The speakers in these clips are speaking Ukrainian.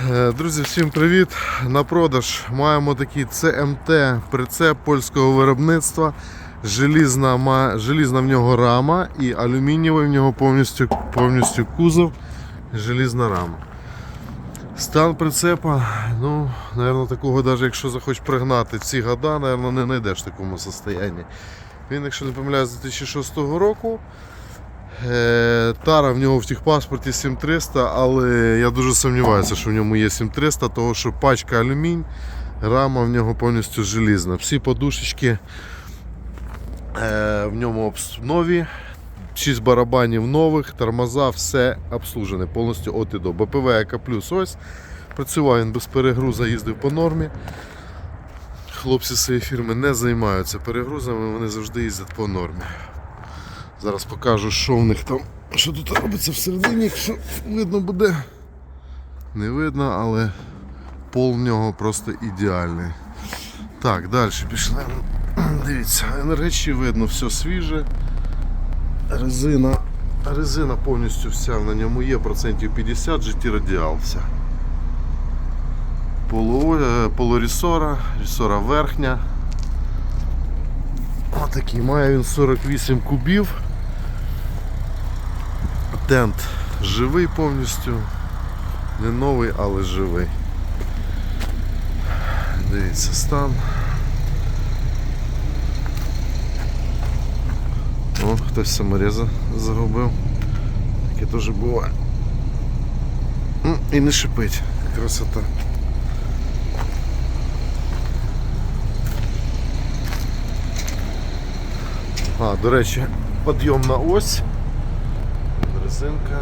Е, Друзі, всім привіт! На продаж маємо такий CMT прицеп польського виробництва. Желізна, желізна в нього рама і алюмінієвий в нього повністю, повністю кузов, желізна рама. Стан прицепа, ну, наверное, такого, навіть якщо захочеш пригнати ці года, наверное, не знайдеш в такому состоянні. Він, якщо не помиляюсь, з 2006 року. Е, Тара в нього в техпаспорті 7300, але я дуже сумніваюся, що в ньому є 7300, тому що пачка алюмінь, рама в нього повністю желізна. Всі подушечки е, в ньому нові, 6 барабанів нових, тормоза, все обслужене, повністю от і до. БПВ ЕК плюс ось. Працював він без перегруза, їздив по нормі. Хлопці з фірми не займаються перегрузами, вони завжди їздять по нормі. Зараз покажу, що в них там, що тут робиться всередині, якщо видно буде. Не видно, але пол в нього просто ідеальний. Так, далі пішли. Дивіться, речі видно, все свіже. Резина. Резина повністю вся на ньому є, процентів 50, GT радіал вся. Полу, е, полурісора, рісора верхня. Отакий, має він 48 кубів. Тент живий повністю. Не новий, але живий. Дивіться стан. О, хтось самореза загубив. Таке теж буває. І не шипить. Красота. А, до речі, підйомна ось. Резинка.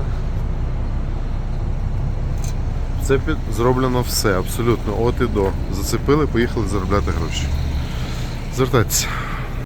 Це під... зроблено все, абсолютно от і до. Зацепили, поїхали заробляти гроші. Звертайтеся.